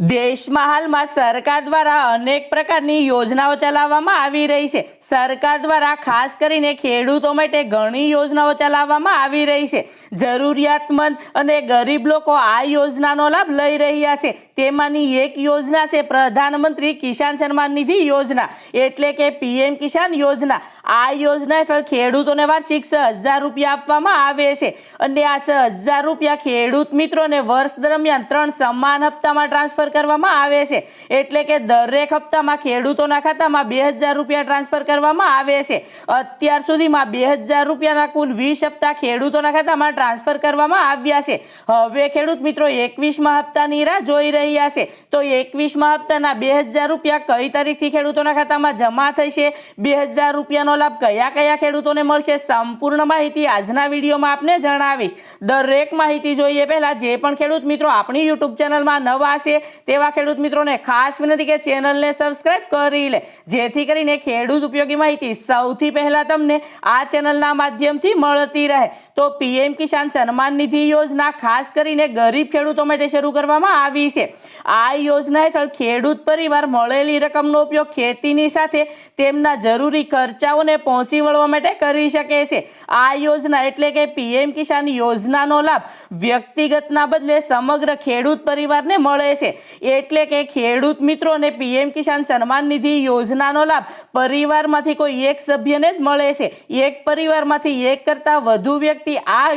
દેશમાં હાલમાં સરકાર દ્વારા અનેક પ્રકારની યોજનાઓ ચલાવવામાં આવી રહી છે. સરકાર દ્વારા ખાસ કરીને ખેડૂતો માટે ઘણી યોજનાઓ ચલાવવામાં આવી રહી છે. જરૂરિયાતમંદ અને ગરીબ લોકો આ યોજનાનો લાભ લઈ રહ્યા છે. તેમાંની એક યોજના છે પ્રધાનમંત્રી કિસાન સન્માન નિધિ યોજના, એટલે કે પીએમ કિસાન યોજના. આ યોજના હેઠળ ખેડૂતોને વાર્ષિક છ હજાર રૂપિયા આપવામાં આવે છે અને આ છ હજાર રૂપિયા ખેડૂત મિત્રોને વર્ષ દરમિયાન ત્રણ સમાન હપ્તામાં ટ્રાન્સફર કરવામાં આવે છે. એટલે કે દરેક હપ્તામાં ખેડૂતોના ખાતામાં બે હજાર રૂપિયા ટ્રાન્સફર કરવામાં આવે છે. અત્યાર સુધીમાં બે હજાર રૂપિયાના કુલ વીસ હપ્તા ખેડૂતોના ખાતામાં ટ્રાન્સફર કરવામાં આવ્યા છે. હવે ખેડૂત મિત્રો એકવીસમાં હપ્તાની રાહ જોઈ રહ્યા છે. તો એકવીસમાં હપ્તાના બે હજાર રૂપિયા કઈ તારીખથી ખેડૂતોના ખાતામાં જમા થશે? બે હજાર રૂપિયાનો લાભ કયા કયા ખેડૂતોને મળશે? સંપૂર્ણ માહિતી આજના વિડીયોમાં આપને જણાવીશ. દરેક માહિતી જોઈએ પહેલાં જે પણ ખેડૂત મિત્રો આપણી યુટ્યુબ ચેનલમાં નવા છે તેવા ખેડૂત મિત્રોને ખાસ વિનંતી કે ચેનલને સબસ્ક્રાઇબ કરી લે. જેથી કરીને ખેડૂત ઉપયોગી માહિતી સૌથી પહેલાં તમને આ ચેનલના માધ્યમથી મળતી રહે. તો પીએમ કિસાન સન્માન નિધિ યોજના ખાસ કરીને ગરીબ ખેડૂતો માટે શરૂ કરવામાં આવી છે. આ યોજના હેઠળ ખેડૂત પરિવાર મળેલી રકમનો ઉપયોગ ખેતીની સાથે તેમના જરૂરી ખર્ચાઓને પહોંચી વળવા માટે કરી શકે છે. આ યોજના એટલે કે પીએમ કિસાન યોજનાનો લાભ વ્યક્તિગતના બદલે સમગ્ર ખેડૂત પરિવારને મળે છે. એટલે કે ખેડૂત મિત્રોને પીએમ કિસાન સન્માન નિધિ યોજનાનો લાભ પરિવારમાંથી કોઈ એક સભ્યને જ મળે છે. એક પરિવારમાંથી એક કરતાં વધુ વ્યક્તિ આ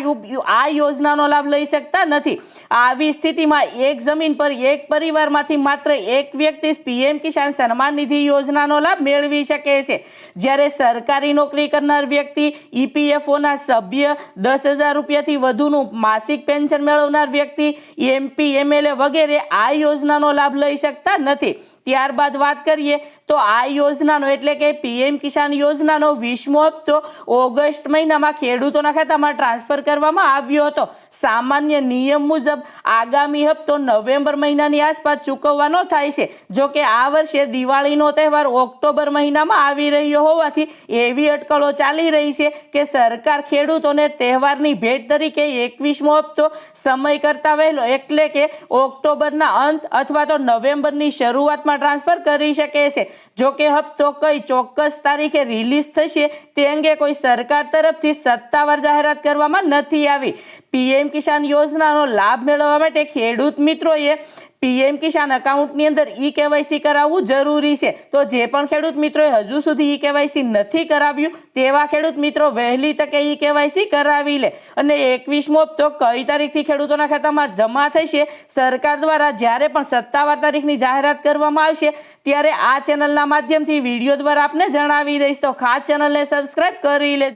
આ યોજનાનો લાભ લઈ શકતા નથી. આવી સ્થિતિમાં એક જમીન પર એક પરિવારમાંથી માત્ર એક વ્યક્તિ પીએમ કિસાન સન્માન નિધિ યોજનાનો લાભ મેળવી શકે છે. જ્યારે સરકારી નોકરી કરનાર વ્યક્તિ ઈપીએફઓના સભ્ય દસ હજાર રૂપિયાથી વધુનું માસિક પેન્શન મેળવનાર વ્યક્તિ એમપી એમએલએ વગેરે આ યોજનાનો લાભ લઈ શકતા નથી. ત્યારબાદ વાત કરીએ તો આ યોજનાનો, એટલે કે પીએમ કિસાન યોજનાનો વીસમો હપ્તો ઓગસ્ટ મહિનામાં ખેડૂતોના ખાતામાં ટ્રાન્સફર કરવામાં આવ્યો હતો. સામાન્ય નિયમ મુજબ આગામી હપ્તો નવેમ્બર મહિનાની આસપાસ ચૂકવવાનો થાય છે. જો કે આ વર્ષે દિવાળીનો તહેવાર ઓક્ટોબર મહિનામાં આવી રહ્યો હોવાથી એવી અટકળો ચાલી રહી છે કે સરકાર ખેડૂતોને તહેવારની ભેટ તરીકે એકવીસમો હપ્તો સમય કરતા વહેલો, એટલે કે ઓક્ટોબરના અંત અથવા તો નવેમ્બરની શરૂઆતમાં ટ્રાન્સફર કરી શકે છે. જો કે હપ્તો કઈ ચોક્કસ તારીખે રિલીઝ થશે તે અંગે કોઈ સરકાર તરફથી સત્તાવાર જાહેરાત કરવામાં નથી આવી. પીએમ કિસાન યોજનાનો લાભ મેળવવા માટે ખેડૂત મિત્રોએ પીએમ કિસાન અકાઉન્ટની અંદર ઈ કેવાયસી કરાવવું જરૂરી છે. તો જે પણ ખેડૂત મિત્રોએ હજુ સુધી ઈ કેવાયસી નથી કરાવ્યું, તેવા ખેડૂત મિત્રો વહેલી તકે ઈ કેવાયસી કરાવી લે. અને એકવીસમો તો કઈ તારીખથી ખેડૂતોના ખાતામાં જમા થશે? સરકાર દ્વારા જ્યારે પણ સત્તાવાર તારીખની જાહેરાત કરવામાં આવશે, ત્યારે આ ચેનલના માધ્યમથી વીડિયો દ્વારા આપને જણાવી દઈશ. તો ખાસ ચેનલને સબસ્ક્રાઈબ કરી લે